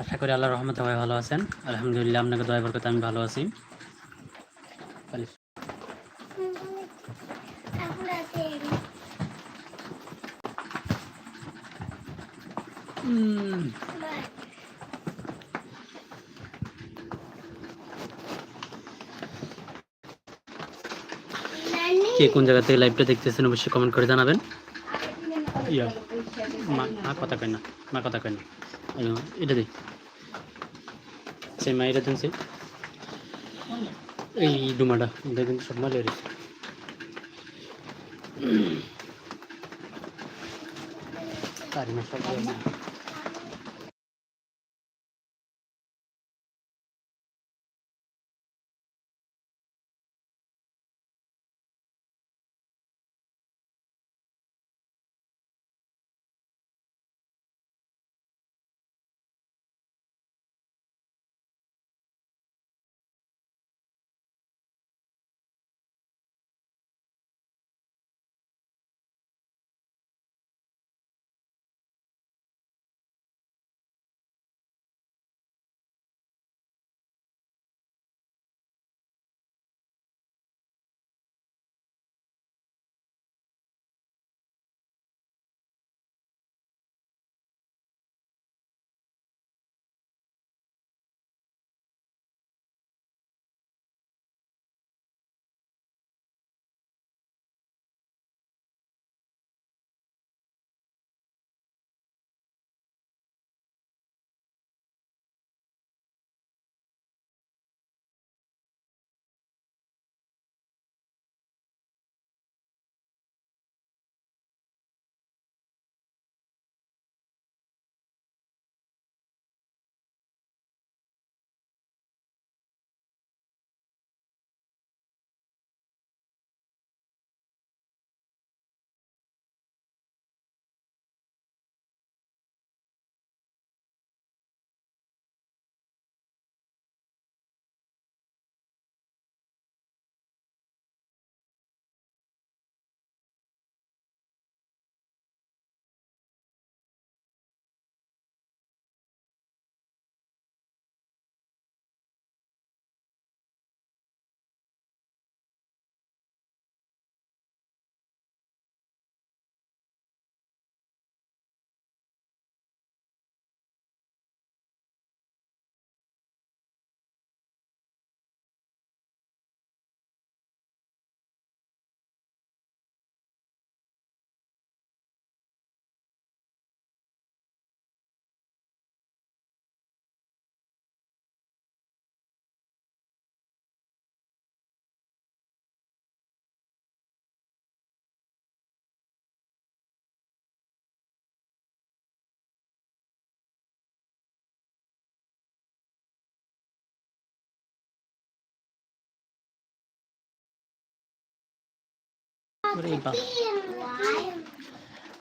আশা করি আল্লাহ রহমতে ভাই ভালো আছেন। আলহামদুলিল্লাহ, আপনাকে দয়া বরকতে আমি ভালো আছি। কে কোন জায়গা থেকে লাইভটা দেখতেছেন অবশ্যই কমেন্ট করে জানাবেন। ইয়া মা কথা কয় না, মা কথা কয় না। এটা দেখ সেই মা এটা দেন সেই এই ডুমাটা, এটা কিন্তু সব মালের রে তারি সব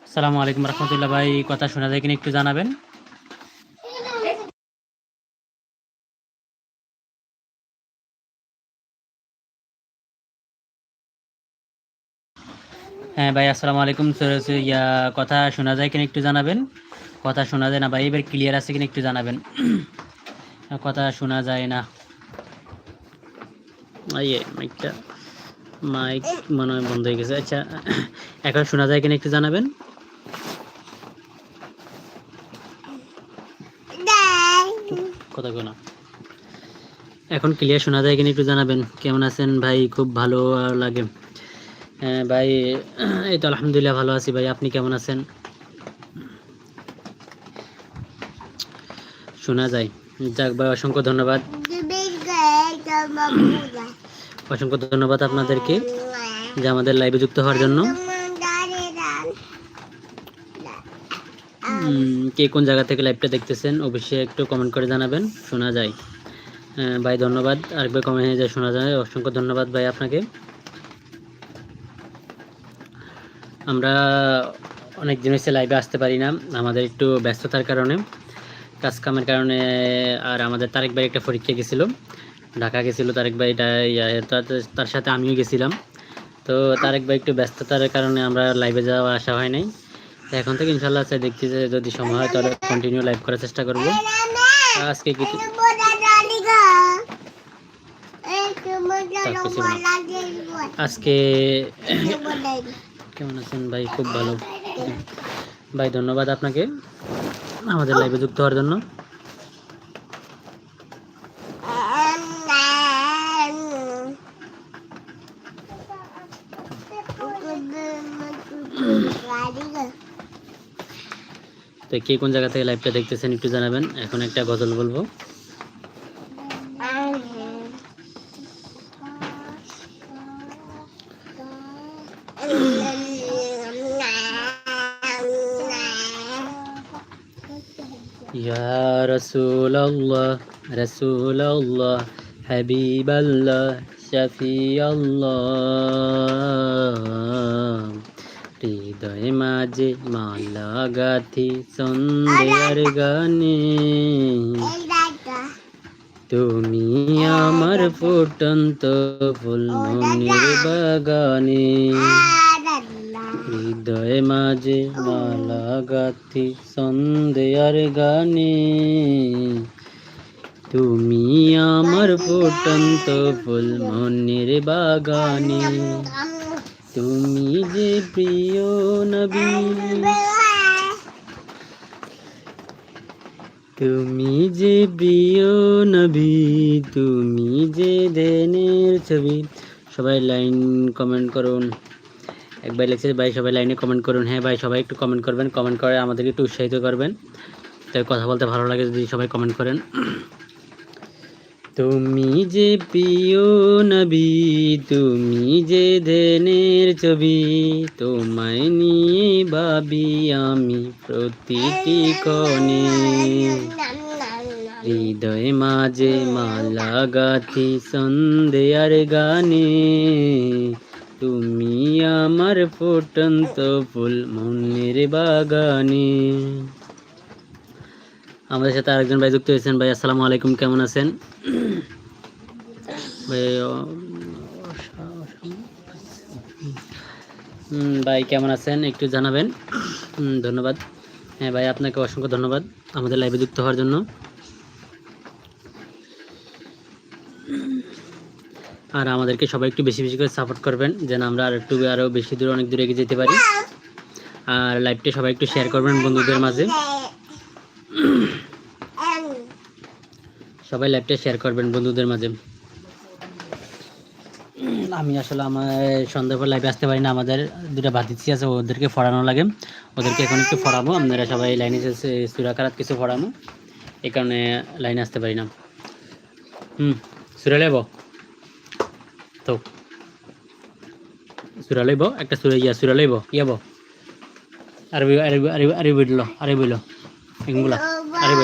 আসসালামু আলাইকুম রহমতুল্লাহ ভাই, কথা শোনা যায় কিনা একটু জানাবেন? হ্যাঁ ভাই, আসসালামু আলাইকুম ইয়া, কথা শোনা যায় কিনা একটু জানাবেন? কথা শোনা যায় না ভাই, এবার ক্লিয়ার আছে কিনা একটু জানাবেন? কথা শোনা যায় না। ইয়ে মাইকটা মাইক মনে হয় বন্ধ হয়ে গেছে। আচ্ছা এখন শোনা যায় কিনা একটু জানাবেন? কথা এখন ক্লিয়ার শোনা যায় কিনা একটু জানাবেন? কেমন আছেন ভাই? খুব ভালো লাগে। হ্যাঁ, ভাই এই তো আলহামদুলিল্লাহ ভালো আছি ভাই। আপনি কেমন আছেন? শোনা যায়। যাক ভাই অসংখ্য ধন্যবাদ। অসংখ্য ধন্যবাদ আপনাদেরকে যে আমাদের লাইভে যুক্ত হওয়ার জন্য। কে কোন জায়গা থেকে লাইভটা দেখতেছেন অবশ্যই একটু কমেন্ট করে জানাবেন, শোনা যায়। ভাই, ধন্যবাদ। আরেকবার কমেন্ট যে শোনা যায়। অসংখ্য ধন্যবাদ ভাই আপনাকে। আমরা অনেক দিন হচ্ছে লাইভে আসতে পারি না, আমাদের একটু ব্যস্ততার কারণে কাজ কামের কারণে, আর আমাদের তারেক ভাই একটা পরীক্ষা গেছিল। ঢাকা গেছিল তারেক ভাই তার- সাথে আমিও গেছিলাম। তো তারেক ভাই একটু ব্যস্ততার কারণে আমরা লাইভে যাওয়া আসা হয় নাই। এখন থেকে ইনশাল্লাহ আচ্ছা দেখছি যে যদি সময় হয় তাহলে কন্টিনিউ লাইভ করার চেষ্টা করব। আজকে কি আজকে কেমন আছেন ভাই? খুব ভালো। ভাই ধন্যবাদ আপনাকে। আমাদের লাইভে যুক্ত হওয়ার জন্য। তো কে কোন জায়গা থেকে লাইভটা দেখতেছেন একটু জানাবেন এখন একটা গজল বলবো يا رسول الله رسول الله حبيب الله شفيع الله হৃদয় মাঝে মালা গাথি সন্ধ্যার গানে তুমি আমার ফুটন্ত ফুল মনির বাগানে হৃদয় মাঝে মালা গাথি সন্ধ্যার গানে তুমি আমার ফুটন্ত ফুল মনির বাগানে তুমি যে প্রিয় নবী। তুমি যে প্রিয় নবী, তুমি যে দেনের ছবি। সবাই লাইন কমেন্ট করুন। এক ভাই লিখছে, ভাই সবাই লাইনে কমেন্ট করুন। হ্যাঁ ভাই সবাই একটু কমেন্ট করবেন, কমেন্ট করে আমাদেরকে একটু উৎসাহিত করবেন। তাই কথা বলতে ভালো লাগে যদি সবাই কমেন্ট করেন। তুমি যে প্রিয় নবী, তুমি যে দেনের ছবি, তোমায় নিয়ে ভাবি আমি প্রতিটি কণে হৃদয় মাঝে মালা গাথি সন্ধ্যেয়ার গানে। তুমি আমার ফুটন্ত ফুল মনের বাগানে। আমাদের সাথে আরেকজন ভাই যুক্ত হয়েছেন। ভাই, আসসালামু আলাইকুম। কেমন আছেন? ভাই, কেমন আছেন? একটু জানাবেন। ধন্যবাদ। হ্যাঁ ভাই, আপনাকে অসংখ্য ধন্যবাদ আমাদের লাইভে যুক্ত হওয়ার জন্য। আর আমাদেরকে সবাই একটু বেশি বেশি করে সাপোর্ট করবেন, যেন আমরা আর একটু আরও বেশি দূরে, অনেক দূরে এগিয়ে যেতে পারি। আর লাইভটা সবাই একটু শেয়ার করবেন বন্ধুদের মাঝে। সবাই লাইভটা শেয়ার করবেন বন্ধুদের মাঝে। আমি আসলে আমার সন্ধ্যার পর লাইভে আসতে পারি না। আমাদের দুটা ভাতিজি আছে, ওদেরকে পড়ানো লাগে। ওদেরকে এখন একটু পড়াবো। আপনারা সবাই লাইনে সুরাকারাত কিছু পড়াবো এই কারণে লাইনে আসতে পারি না। হুম, সুরা লেব? তো, সুরা লইব একটা সুরা ইয়া, সুরা লইব ইয়াব আরবি আরবি আরবি আরবি বইল আরবি বইল। এগুলা, আরবি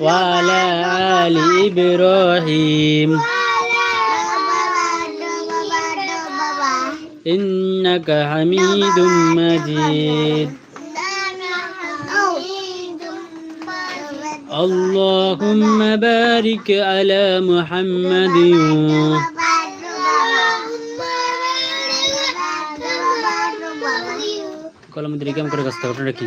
وعلى آل إبراهيم إنك حميد مجيد اللهم بارك على محمد কলম দিলে কেমন করে কাজটা ঘটনা কি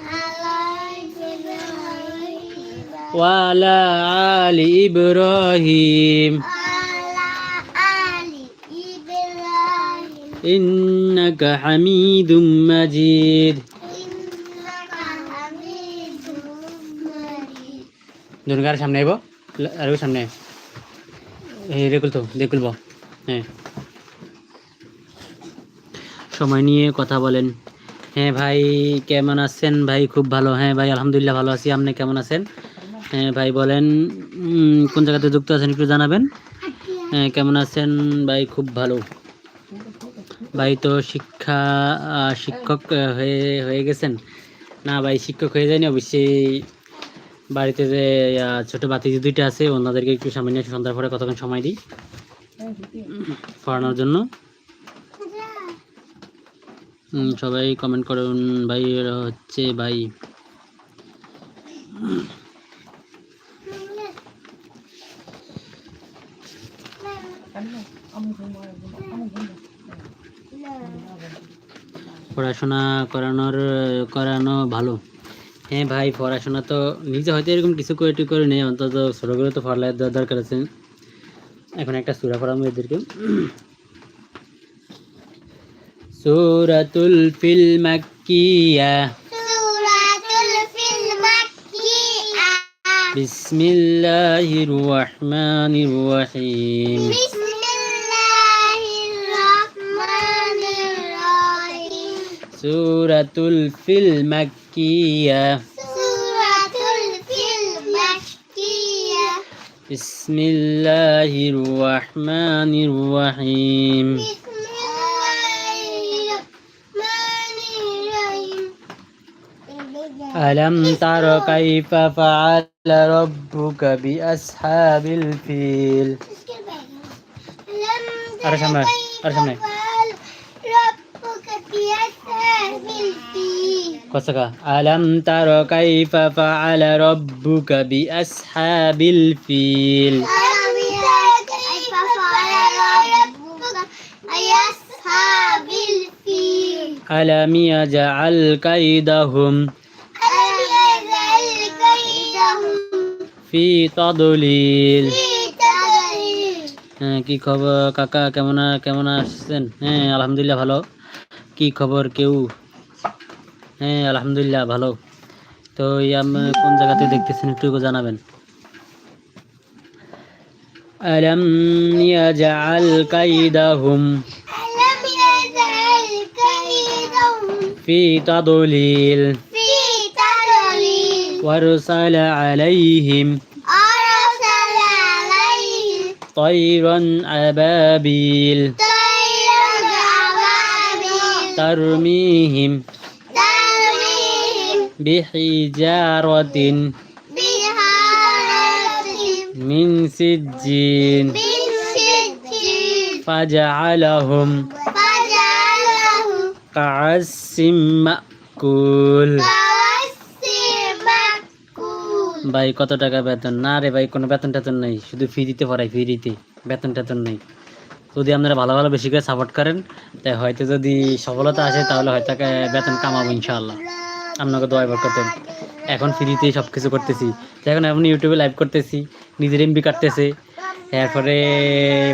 وعلى آل إبراهيم إنك حميد مجيد দুর্গার সামনে আইব আর সামনে এই রেকুল তো দেখুল হ্যাঁ সময় নিয়ে কথা বলেন হ্যাঁ ভাই কেমন আছেন ভাই খুব ভালো হ্যাঁ ভাই আলহামদুলিল্লাহ ভালো আছি আপনি কেমন আছেন হ্যাঁ ভাই বলেন কোন জায়গাতে যুক্ত আছেন একটু জানাবেন? হ্যাঁ কেমন আছেন? ভাই খুব ভালো। ভাই তো শিক্ষা শিক্ষক হয়ে হয়ে গেছেন। না ভাই, শিক্ষক হয়ে যায়নি, অবশ্যই বাড়িতে যে ছোটো বাতিজি দুইটা আছে, ওনাদেরকে একটু সামনে নিয়ে সন্ধ্যার পরে কতক্ষণ সময় দিই পড়ানোর জন্য। সবাই কমেন্ট করুন, ভাই হচ্ছে ভাই। পড়াশোনা করানোর করানো ভালো। হ্যাঁ ভাই পড়াশোনা তো নিজে হয়তো এরকম কিছু করে টি করে নেই অন্তত ছোটোগুলো তো পড়ালেখার দেওয়ার দরকার আছে। এখন একটা সুরা পড়াবো এদেরকে। সুরাতুল ফিল মাক্কিয়া। ফিল মাক্কিয়া। বিসমিল্লাহির রহমানির سورة الفيل مكية سورة الفيل مكية بسم الله الرحمن الرحيم. بسم الله الرحمن الرحيم. ألم تر كيف فعل ربك بأصحاب الفيل؟ أرسم أرسم الفيل قصك ألم تر كيف فعل ربك بأصحاب الفيل ألم تر كيف فعل ربك بأصحاب الفيل ألم يجعل كيدهم ألم يجعل كيدهم في تضليل في تضليل হ্যাঁ কি খবর কাকা কেমন আ- কেমন আসছেন হ্যাঁ আলহামদুলিল্লাহ ভালো কি খবর কেউ হ্যাঁ আলহামদুলিল্লাহ ভালো তো এই আমি কোন জায়গাতে দেখতেছেন একটু জানাবেন আলম ইয়াজআল কাইদাহুম ألم يجعل كيدهم ফি তাদলিল في تضليل وارسل عليهم أرسل عليهم طيرا أبابيل طيرا أبابيل ترميهم ترميهم بحجارة بحارة من سجين من سجيل فجعلهم فجعلهم كعصف مأكول كعصف مأكول ভাই কত টাকা বেতন না রে ভাই কোনো বেতন টেতন নেই শুধু ফ্রিতে পড়াই ফ্রিতে বেতন টেতন নেই যদি আপনারা ভালো ভালো বেশি করে সাপোর্ট করেন তাই হয়তো যদি সফলতা আসে তাহলে হয়তো কা- বেতন কামাবো ইনশাআল্লাহ আপনাকে দোয়া করতেন। এখন ফ্রিতে সব কিছু করতেছি। এখন এখন ইউটিউবে লাইভ করতেছি, নিজের এমবি কাটতেছে, এরপরে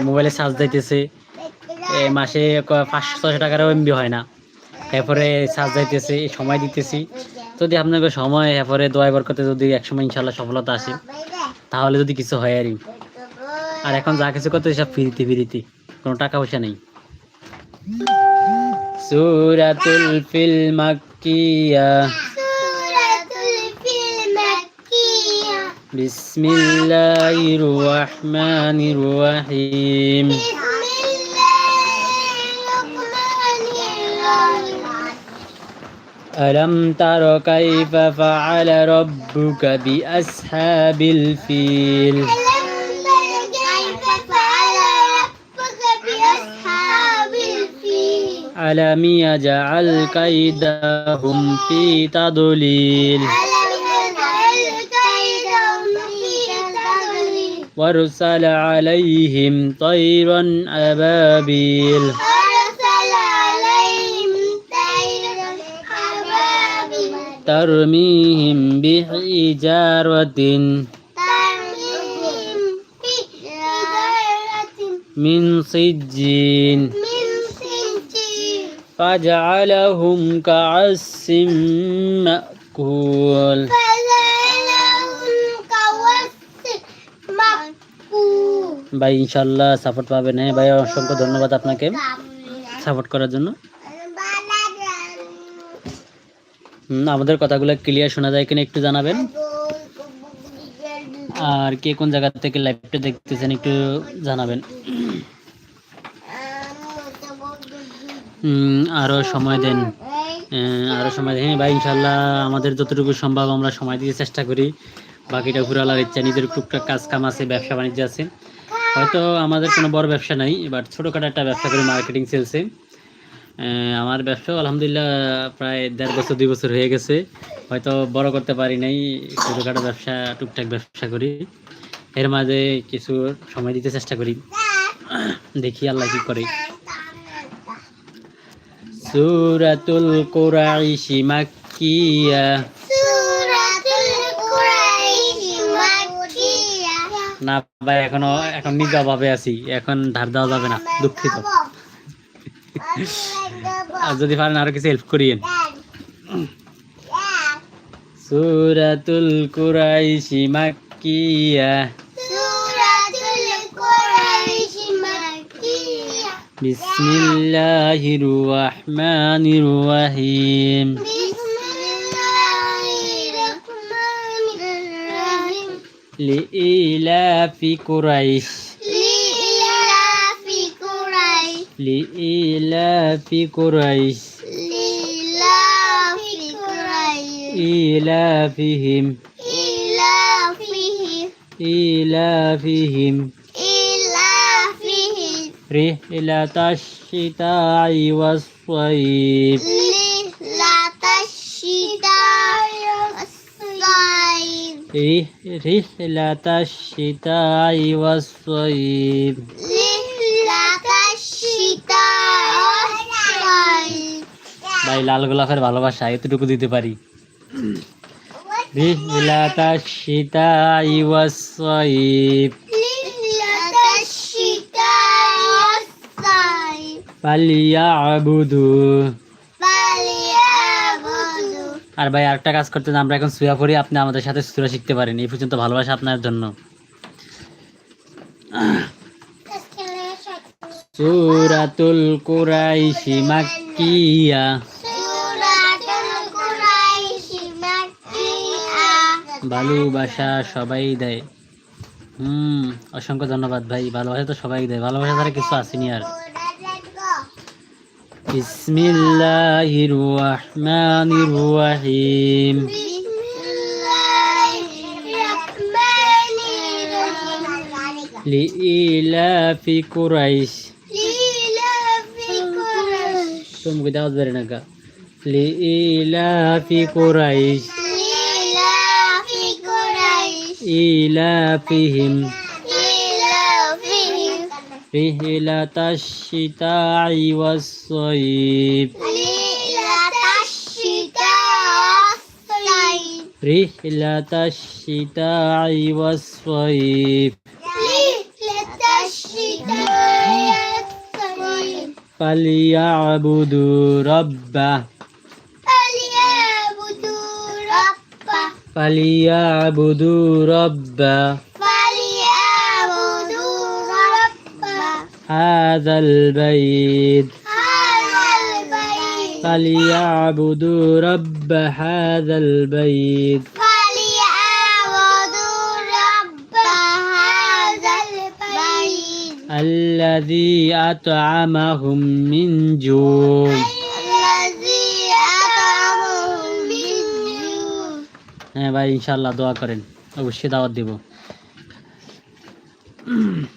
মোবাইলে চার্জ দিতেছে মাসে পাঁচশো ছশো টাকারও এমবি হয় না। এরপরে চার্জ এই সময় দিতেছি। যদি আপনাকে সময়, এরপরে দোয়া করতে যদি একসময় ইনশাল্লাহ সফলতা আসে, তাহলে যদি কিছু হয় আরই আর এখন যা কিছু করতে সব ফ্রিতে ফ্রিতে, কোনো টাকা পয়সা নেই। সুরাতুল ফিল মাক্কিয়া المكية سورة الفيل مكية بسم الله الرحمن الرحيم. بسم ألم تر كيف فعل ربك بأصحاب الفيل؟ ألم يجعل كيدهم في تضليل. وارسل عليهم طيرا أبابيل. ترميهم بحجارة. من سجين. فجعلهم كعصف مأكول فجعلهم كوصف مأكول ভাই ইনশাল্লাহ সাপোর্ট পাবেন হ্যাঁ ভাই অসংখ্য ধন্যবাদ আপনাকে সাপোর্ট করার জন্য হুম, আমাদের কথাগুলো ক্লিয়ার শোনা যায় কিনা একটু জানাবেন আর কে কোন জায়গা থেকে লাইভটা দেখতেছেন একটু জানাবেন হুম, আরও সময় দেন। আরও সময় দেন। হ্যাঁ ভাই ইনশাল্লাহ আমাদের যতটুকু সম্ভব আমরা সময় দিতে চেষ্টা করি। বাকিটা ঘুরালার ইচ্ছা নিজের টুকটাক কাজ কাম আছে ব্যবসা বাণিজ্য আছে। হয়তো আমাদের কোনো বড় ব্যবসা নাই বাট ছোটোখাটো একটা ব্যবসা করি মার্কেটিং সেলসে আমার ব্যবসা আলহামদুলিল্লাহ প্রায় দেড় বছর দুই বছর হয়ে গেছে। হয়তো বড় করতে পারি নাই ছোটোখাটো ব্যবসা টুকটাক ব্যবসা করি। এর মাঝে কিছু সময় দিতে চেষ্টা করি। দেখি আল্লাহ কি করে। সুরাতুল কুরাইশি মাক্কিয়া। না ভাই এখনও এখন নিজ অভাবে আছি। এখন ধার দেওয়া যাবে না। দুঃখিত। আর যদি পারেন আরও কিছু হেল্প করিয়েন। সুরাতুল কুরাইশি মাক্কিয়া। بسم الله الرحمن الرحيم لإلاف قريش لإلاف قريش لإلاف قريش لإلاف قريش إلافهم إلافهم إلافهم رحلة الشتاء والصيف رح- رحلة الشتاء والصيف ভাই লাল গোলাপের ভালোবাসা এতটুকু দিতে পারি رحلة الشتاء والصيف ফালিয়াবুদু। আর ভাই আরেকটা কাজ করতে আমরা এখন সুরা পড়ি আপনি আমাদের সাথে সুরা শিখতে পারেন। এই পর্যন্ত ভালোবাসা আপনার জন্য। সুরাতুল কুরাইশি মাক্কিয়া। ভালোবাসা সবাই দেয়। হুম অসংখ্য ধন্যবাদ ভাই ভালোবাসা তো সবাই দেয়। ভালোবাসা ছাড়া কিছু আসেনি আর। بسم الله الرحمن الرحيم. بسم الله الرحمن الرحيم لإلاف قريش. لإلاف قريش ثم قد أصبرناك لإلاف قريش. لإلاف قريش. إلافهم رحلة الشتاء والصيف رحلة الشتاء والصيف فليعبدوا ربه فليعبدوا ربه هذا البيت فليعبدوا رب هذا البيت الذي أطعمهم من جوع হ্যাঁ ভাই ইনশাল্লাহ দোয়া করেন অবশ্যই দাওয়াত দিব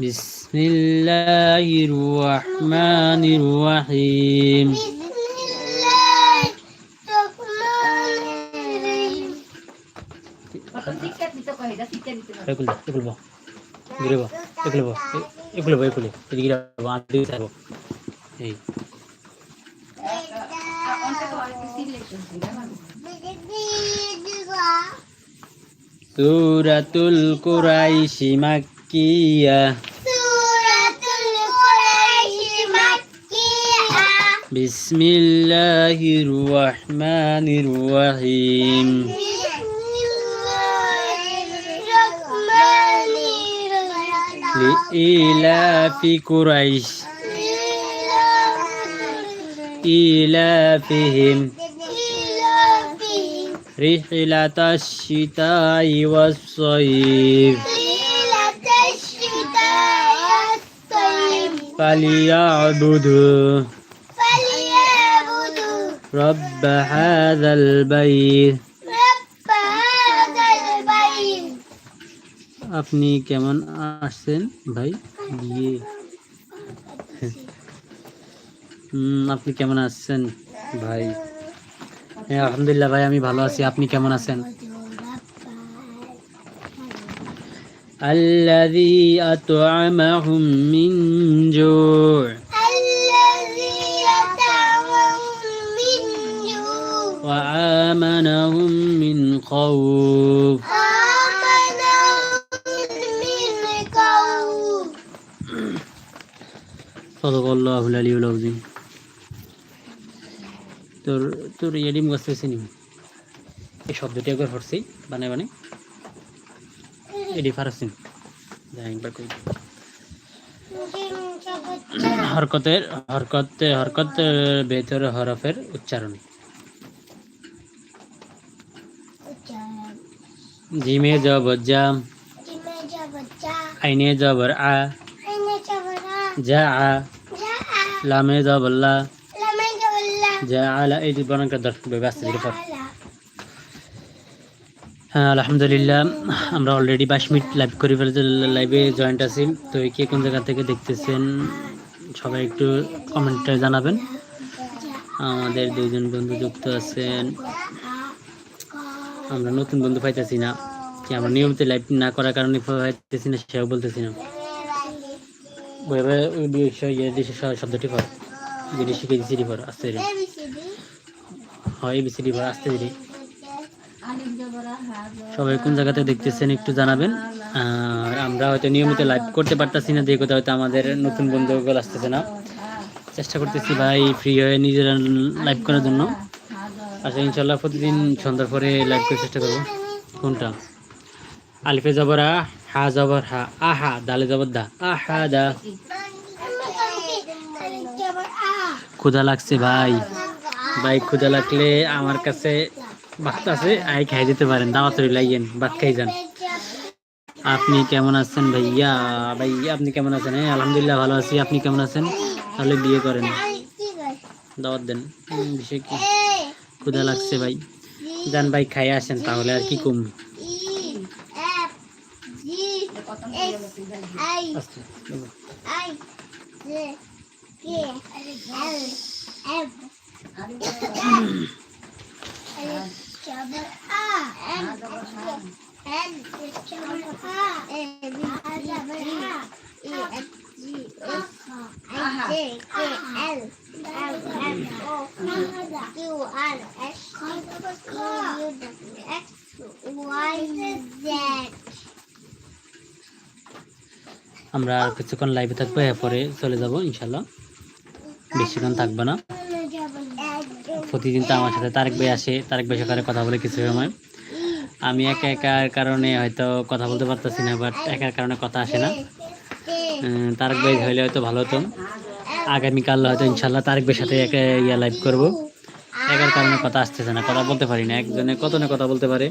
بسم الله الرحمن الرحيم এগুলো এগুলো ঘুরে مكية. سورة قريش مكية بسم الله الرحمن الرحيم. لإلاف قريش. إلافهم. رحلة الشتاء والصيف. فليعبدوا رب هذا البيت আপনি কেমন আসছেন ভাই বিয়ে হুম, আপনি কেমন আছেন ভাই হ্যাঁ আলহামদুলিল্লাহ ভাই আমি ভালো আছি আপনি কেমন আছেন الذي أطعمهم من جوع وآمنهم من خوف صدق الله العلي العظيم তোর তোর এডি মুখ আসতেছে নি এই শব্দটি একবার পড়ছি বানাই বানাই ফারাসিন একবার কই হরকতের, হরকতে, হরকত ভেতর হরফের উচ্চারণ। জিমে জবর জা আইনে জবর আ, যা আ, লামে জবর লা যা আলা এই বানানটা দর্শক হ্যাঁ আলহামদুলিল্লাহ, আমরা অলরেডি বাইশ মিনিট লাইভ করে ফেলেছি লাইভে জয়েন্ট আছি। তো কে কোন জায়গা থেকে দেখতেছেন, সবাই একটু কমেন্টে জানাবেন। আমাদের দুইজন বন্ধু যুক্ত আছেন। আমরা নতুন বন্ধু পাইতেছি না, কি আমরা নিয়মিত লাইভ না করার কারণে পাইতেছি না, সেও বলতেছি না। ইয়ে দিছে শব্দটি পর যেটি শিখে দিচ্ছি পর আস্তে হয় এবিসিডি পর আস্তে ধীরে সবাই কোন জায়গাতে দেখতেছেন একটু জানাবেন। আর আমরা হয়তো নিয়মিত লাইভ করতে পারতেছি না কোথাও হয়তো আমাদের নতুন বন্ধুগুলো আসতেছে না। চেষ্টা করতেছি ভাই ফ্রি হয়ে নিজেরা লাইভ করার জন্য। আচ্ছা ইনশাল্লাহ প্রতিদিন সন্ধ্যার পরে লাইভ করার চেষ্টা করব। কোনটা? আলিফে জবর আ, হা জবর হা আহা দালে জবর দা আহা দা। ক্ষুধা লাগছে ভাই। ভাই, ক্ষুধা লাগলে আমার কাছে ভাত আছে আই খাই দিতে পারেন দাওয়াত লাইয়েন, ভাত খাই যান। আপনি কেমন আছেন ভাইয়া? ভাইয়া, আপনি কেমন আছেন? হ্যাঁ আলহামদুলিল্লাহ ভালো আছি, আপনি কেমন আছেন? তাহলে বিয়ে করেন। দাওয়াত দেন। বিষয় কি? ক্ষুধা লাগছে ভাই। যান ভাই খাই আসেন, তাহলে আর কি কম? আমরা কিছুক্ষণ লাইভে থাকব এরপরে চলে যাব ইনশাল্লাহ বেশিক্ষণ থাকব না। প্রতিদিন তো আমার সাথে তারেক ভাই আসে, তারেক ভাই সকালে কথা বলে কিছু সময়। আমি একা একার কারণে হয়তো কথা বলতে পারতেছি না বাট একার কারণে কথা আসে না। তারেক ভাই হইলে হয়তো ভালো হতো। আগামীকাল হয়তো ইনশাল্লাহ তারেক ভাইয়ের সাথে একা ইয়া লাইভ করব। একার কারণে কথা আসতেছে না, কথা বলতে পারি না। একজনে কত না কথা বলতে পারে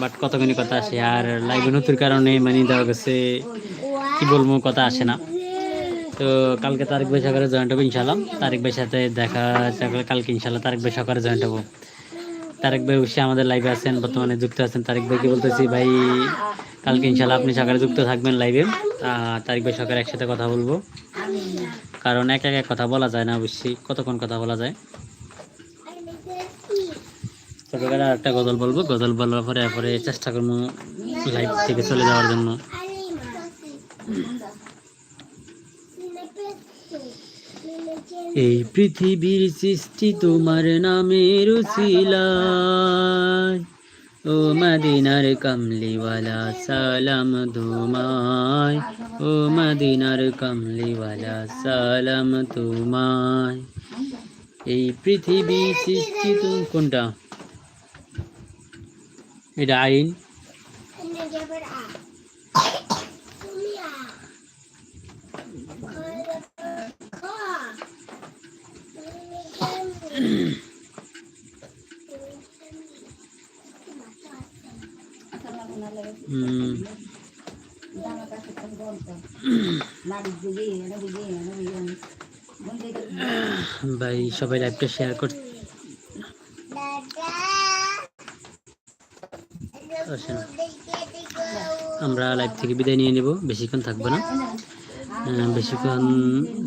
বাট কতখানি কথা আসে, আর লাইভে নতুন কারণে মানে দেওয়া গেছে, কি বলব, কথা আসে না। তো কালকে তারিক ভাই সকালে জয়েন্ট হব ইনশাল্লাহ তারিক ভাইয়ের সাথে দেখা কালকে ইনশাল্লাহ তারিক ভাই সকালে জয়েন্ট হব। তারেক ভাই অবশ্যই আমাদের লাইভে আছেন, বর্তমানে যুক্ত আছেন। তারেক ভাইকে বলতেছি, ভাই, কালকে ইনশাল্লাহ আপনি সকালে যুক্ত থাকবেন লাইভে তারিক ভাই সকালে একসাথে কথা বলব। কারণ এক এক কথা বলা যায় না অবশ্যই, কতক্ষণ কথা বলা যায়। ছোটবেলা একটা গজল বলব। গজল বলার পরে এরপরে চেষ্টা করব লাইভ থেকে চলে যাওয়ার জন্য। এই পৃথিবীর সৃষ্টি তোমার নামের উসিলায় ও মদিনার কামলিওয়ালা, সালাম তোমায়। ও মদিনার কামলিওয়ালা, সালাম তোমায়। এই পৃথিবী সৃষ্টি তুমি কোনটা? এটা আইন? ভাই, সবাই লাইভটা শেয়ার কর আমরা লাইভ থেকে বিদায় নিয়ে নেব। বেশিক্ষণ থাকব না। বেশিক্ষণ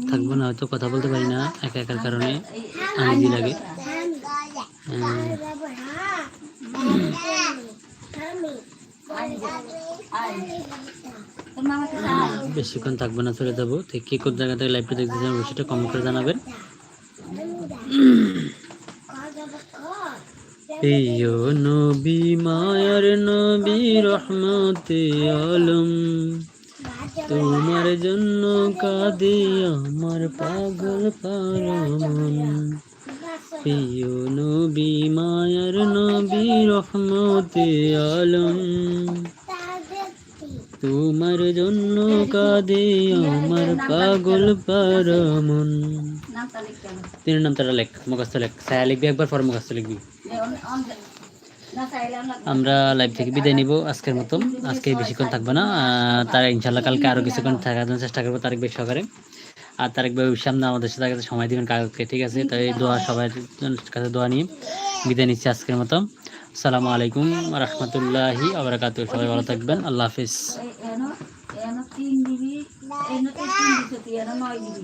থাকব না, হয়তো কথা বলতে পারি না, একা একার কারণে। আনজি লাগে। বেশিক্ষণ থাকবে না, চলে যাব। তো কে কোন জায়গা থেকে লাইভটা দেখতে চান সেটা কমেন্ট করে জানাবেন। প্রিয় নবী, মায়ার নবী, রহমতে আলম, তোমার জন্য কাঁদে আমার পাগল পারমন প্রিয় নবী, মায়ার নবী, রহমতে আলম। তোমার জন্য কাঁদে আমার পাগল পারমন। তিনের নাম তারা লেখ, মুখস্থ লেখ, ছায়া লিখবি একবার, পর মুখস্থ লিখবি। আমরা লাইভ থেকে বিদায় নিব আজকের মতো আজকে বেশিক্ষণ থাকব না তারা ইনশাল্লাহ কালকে আরও কিছুক্ষণ থাকার জন্য চেষ্টা করব তারেক ভাই সহকারে। আর তারেক ভাই সামনে আমাদের সাথে কাছে সময় দিবেন কাকে ঠিক আছে? তাই দোয়া সবাই কাছে দোয়া নিয়ে বিদায় নিচ্ছি আজকের মতো। আসসালামু আলাইকুম রহমতুল্লাহি আবরাকাত সবাই ভালো থাকবেন। আল্লাহ হাফিজ। দিবি নয় দিবি